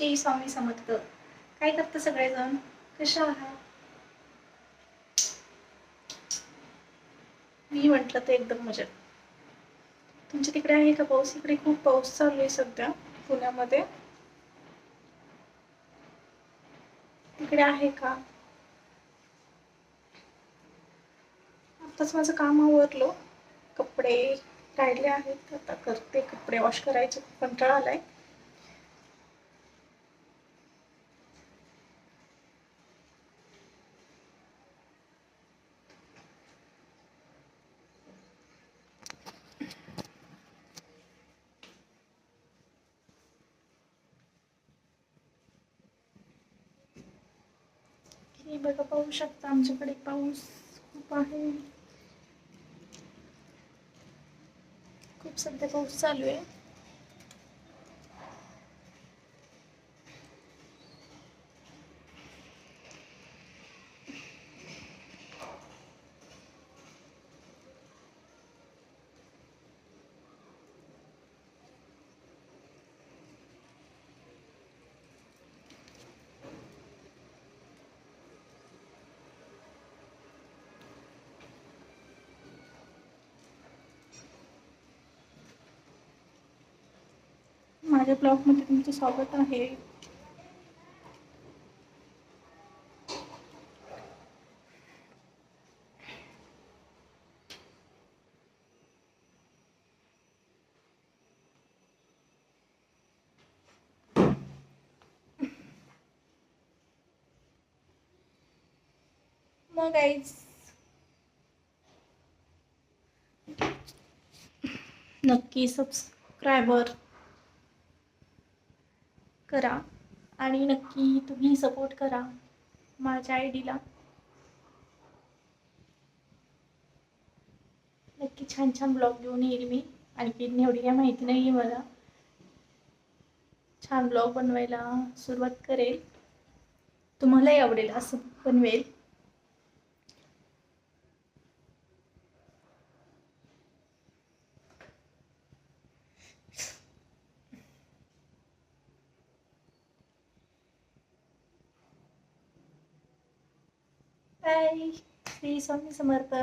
श्री स्वामी समर्थ. काय करतं सगळेजण? कशा आहात? मी म्हटलं तर एकदम मजेत. तुमच्या तिकडे आहे का पाऊस? इकडे खूप पाऊस चालू आहे सध्या पुण्यामध्ये. तिकडे आहे का? आताच माझं काम आवरलं. कपडे राहिले आहेत. आता करते. कपडे वॉश करायचे. कंटाळा आलाय. हे बघा पाहू शकता आमच्याकडे पाऊस खूप आहे. खूप सध्या पाऊस चालू आहे. माझ्या ब्लॉगमध्ये तुमचं स्वागत आहे. मग आईज नक्की सबस्क्रायबर करा आणि नक्की तुम्ही सपोर्ट करा माझ्या आय डीला नक्की छान छान ब्लॉग घेऊन येईल मी. आणखी एवढी काय माहिती नाही आहे मला. छान ब्लॉग बनवायला सुरुवात करेल. तुम्हालाही आवडेल असं बनवेल. बाय श्री स्वामी समर्थ